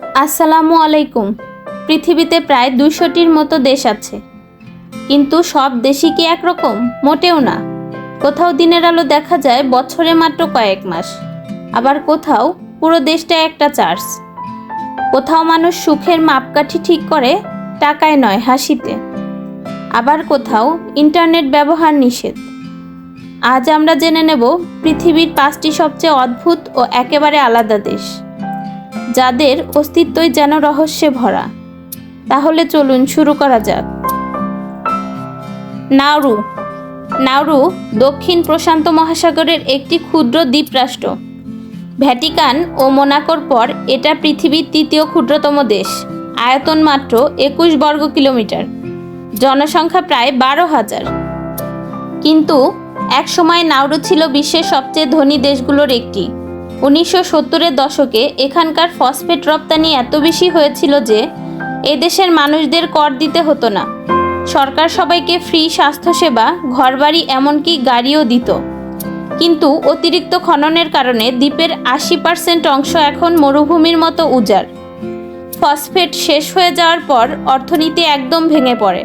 আসসালামু আলাইকুম। পৃথিবীতে প্রায় দুশোটির মতো দেশ আছে। কিন্তু সব দেশই কি একরকম? মোটেও না। কোথাও দিনের আলো দেখা যায় বছরে মাত্র কয়েক মাস। আবার কোথাও পুরো দেশটা একটা চার্চ কোথাও মানুষ সুখের মাপকাঠি ঠিক করে, টাকায় নয় হাসিতে। আবার কোথাও ইন্টারনেট ব্যবহার নিষেধ। আজ আমরা জেনে নেব পৃথিবীর পাঁচটি সবচেয়ে অদ্ভুত ও একেবারে আলাদা দেশ। যাদের অস্তিত্বই যেন রহস্যে ভরা। তাহলে চলুন শুরু করা যাক। নাউরু নাউরু দক্ষিণ প্রশান্ত মহাসাগরের একটি ক্ষুদ্র দ্বীপরাষ্ট্র। ভ্যাটিকান ও মোনাকোর পর এটা পৃথিবীর তৃতীয় ক্ষুদ্রতম দেশ, আয়তন মাত্র একুশ বর্গ কিলোমিটার। জনসংখ্যা প্রায় বারো হাজার। কিন্তু একসময় নাউরু ছিল বিশ্বের সবচেয়ে ধনী দেশগুলোর একটি। উনিশশো সত্তরের দশকে এখানকার ফসফেট রপ্তানি এত বেশি হয়েছিল যে এদেশের মানুষদের কর দিতে হতো না। সরকার সবাইকে ফ্রি স্বাস্থ্যসেবা, ঘরবাড়ি, এমনকি গাড়িও দিত। কিন্তু অতিরিক্ত খননের কারণে দ্বীপের আশি পার্সেন্ট অংশ এখন মরুভূমির মতো উজাড়। ফসফেট শেষ হয়ে যাওয়ার পর অর্থনীতি একদম ভেঙে পড়ে।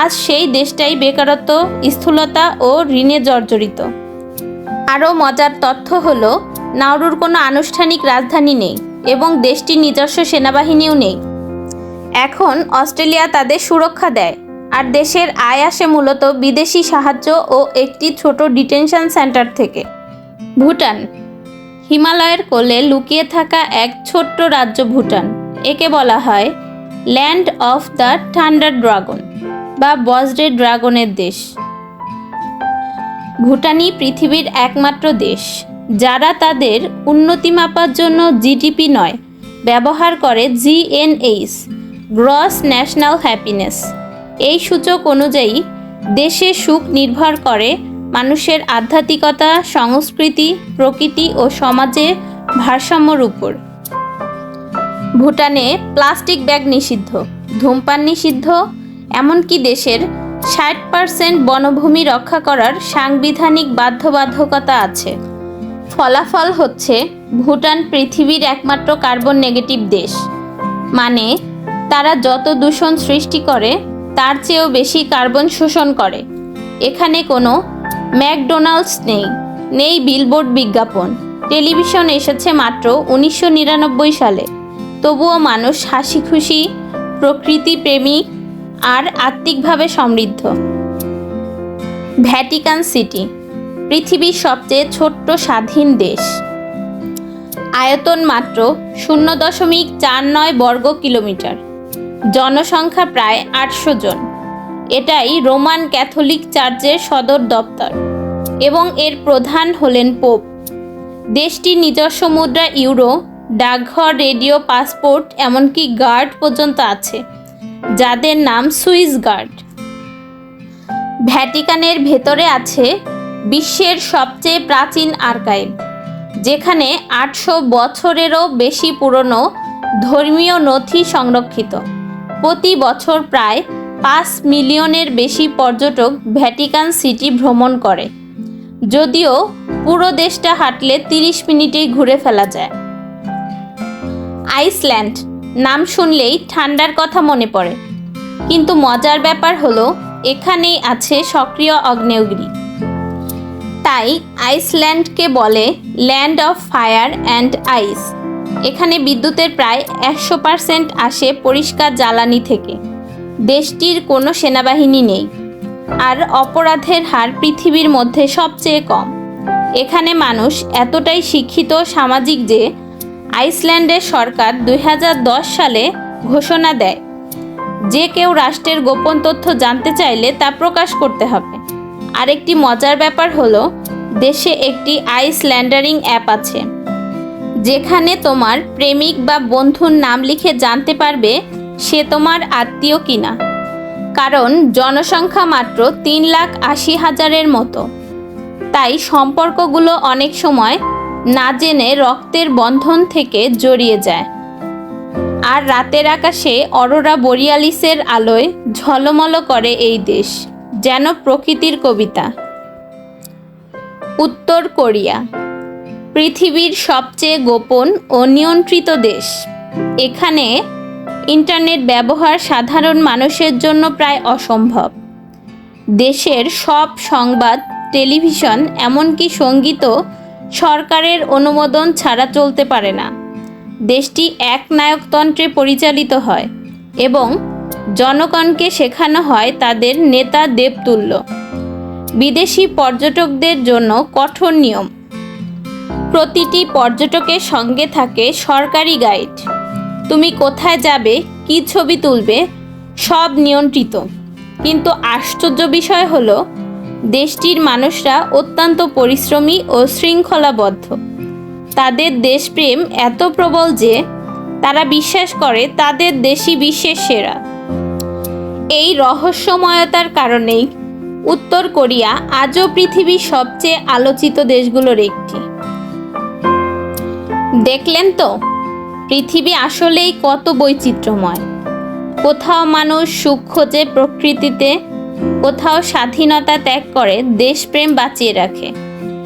আজ সেই দেশটাই বেকারত্ব, স্থূলতা ও ঋণে জর্জরিত। আরও মজার তথ্য হলো নাউরুর কোনো আনুষ্ঠানিক রাজধানী নেই এবং দেশটির নিজস্ব সেনাবাহিনীও নেই। এখন অস্ট্রেলিয়া তাদের সুরক্ষা দেয় আর দেশের আয় আসে মূলত বিদেশি সাহায্য ও একটি ছোট ডিটেনশন সেন্টার থেকে। ভুটান, হিমালয়ের কোলে লুকিয়ে থাকা এক ছোট্ট রাজ্য ভুটান, একে বলা হয় land of the thunder dragon বা বজ্রের ড্রাগনের দেশ। ভুটানই পৃথিবীর একমাত্র দেশ। যারা তাদের উন্নতি মাপার জন্য জিডিপি নয়, ব্যবহার করে জিএনএইচ গ্রস ন্যাশনাল হ্যাপিনেস। এই সূচক অনুযায়ী দেশে সুখ নির্ভর করে মানুষের আধ্যাত্মিকতা, সংস্কৃতি, প্রকৃতি ও সমাজে ভারসাম্যর উপর। ভুটানে প্লাস্টিক ব্যাগ নিষিদ্ধ, ধূমপান নিষিদ্ধ, এমনকি দেশের ষাট পার্সেন্ট বনভূমি রক্ষা করার সাংবিধানিক বাধ্যবাধকতা আছে। ফলাফল হচ্ছে ভুটান পৃথিবীর একমাত্র কার্বন নেগেটিভ দেশ। মানে তারা যত দূষণ সৃষ্টি করে, তার চেয়েও বেশি কার্বন শোষণ করে। এখানে কোনো ম্যাকডোনাল্ডস নেই নেই বিলবোর্ড বিজ্ঞাপন। টেলিভিশন এসেছে মাত্র উনিশশো নিরানব্বই সালে। তবুও মানুষ হাসি খুশি প্রকৃতি প্রেমী আর আত্মিকভাবে সমৃদ্ধ। ভ্যাটিকান সিটি পৃথিবীর সবচেয়ে ছোট্ট স্বাধীন দেশ। আয়তন মাত্র শূন্য দশমিক চার নয় বর্গ কিলোমিটার জনসংখ্যা প্রায় আটশো জন। এটাই রোমান ক্যাথলিক চার্চের সদর দপ্তর এবং এর প্রধান হলেন পোপ। দেশটির নিজস্ব মুদ্রা ইউরো, ডাকঘর, রেডিও, পাসপোর্ট, এমনকি গার্ড পর্যন্ত আছে, যাদের নাম সুইস গার্ড। ভ্যাটিকানের ভেতরে আছে বিশ্বের সবচেয়ে প্রাচীন আর্কাইভ, যেখানে আটশো বছরেরও বেশি পুরনো ধর্মীয় নথি সংরক্ষিত। প্রতি বছর প্রায় পাঁচ মিলিয়নের বেশি পর্যটক ভ্যাটিকান সিটি ভ্রমণ করে, যদিও পুরো দেশটা হাঁটলে তিরিশ মিনিটেই ঘুরে ফেলা যায়। আইসল্যান্ড, নাম শুনলেই ঠান্ডার কথা মনে পড়ে। কিন্তু মজার ব্যাপার হলো, এখানেই আছে সক্রিয় আগ্নেয়গিরি তাই আইসল্যান্ডকে বলে land of fire and ice. এখানে বিদ্যুতের প্রায় একশো পার্সেন্ট আসে পরিষ্কার জ্বালানি থেকে। দেশটির কোনো সেনাবাহিনী নেই। আর অপরাধের হার পৃথিবীর মধ্যে সবচেয়ে কম। এখানে মানুষ এতটাই শিক্ষিত সামাজিক যে আইসল্যান্ডের সরকার দু হাজার দশ সালে ঘোষণা দেয়, যে কেউ রাষ্ট্রের গোপন তথ্য জানতে চাইলে তা প্রকাশ করতে হবে। আরেকটি মজার ব্যাপার হলো দেশে একটি আইস ল্যান্ডারিং অ্যাপ আছে, যেখানে তোমার প্রেমিক বা বন্ধুর নাম লিখে জানতে পারবে সে তোমার আত্মীয় কিনা। কারণ জনসংখ্যা মাত্র তিন লাখ আশি হাজারের মতো। তাই সম্পর্কগুলো অনেক সময় না জেনে রক্তের বন্ধন থেকে জড়িয়ে যায়। আর রাতের আকাশে অরোরা বরিয়ালিসের আলোয় ঝলমল করে এই দেশ, যেন প্রকৃতির কবিতা। উত্তর কোরিয়া, পৃথিবীর সবচেয়ে গোপন ও নিয়ন্ত্রিত দেশ। এখানে ইন্টারনেট ব্যবহার সাধারণ মানুষের জন্য প্রায় অসম্ভব। দেশের সব সংবাদ, টেলিভিশন, এমনকি সঙ্গীতও সরকারের অনুমোদন ছাড়া চলতে পারে না। দেশটি একনায়কতন্ত্রে পরিচালিত হয় এবং জনগণকে শেখানো হয় তাদের নেতা দেবতুল্য। বিদেশি পর্যটকদের জন্য কঠোর নিয়ম। প্রতিটি পর্যটকের সঙ্গে থাকে সরকারি গাইড। তুমি কোথায় যাবে, কি ছবি তুলবে, সব নিয়ন্ত্রিত। কিন্তু আশ্চর্য বিষয় হলো, দেশটির মানুষরা অত্যন্ত পরিশ্রমী ও শৃঙ্খলাবদ্ধ। তাদের দেশপ্রেম এত প্রবল যে, তারা বিশ্বাস করে তাদের দেশই বিশ্বের সেরা। এই রহস্যময়তার কারণেই উত্তর কোরিয়া আজও পৃথিবীর সবচেয়ে আলোচিত দেশগুলোর একটি। দেখলেন তো, পৃথিবী আসলেই কত বৈচিত্র্যময়। কোথাও মানুষ সুখ খোঁজে প্রকৃতিতে, কোথাও স্বাধীনতা ত্যাগ করে দেশপ্রেম বাঁচিয়ে রাখে।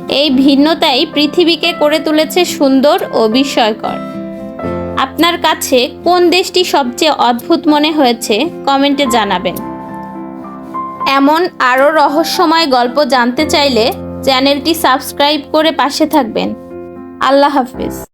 এই ভিন্নতাই পৃথিবীকে করে তুলেছে সুন্দর ও বিস্ময়কর। আপনার কাছে কোন দেশটি সবচেয়ে অদ্ভুত মনে হয়েছে, কমেন্টে জানাবেন। এমন আরও রহস্যময় গল্প জানতে চাইলে চ্যানেলটি সাবস্ক্রাইব করে পাশে থাকবেন। আল্লাহ হাফিজ।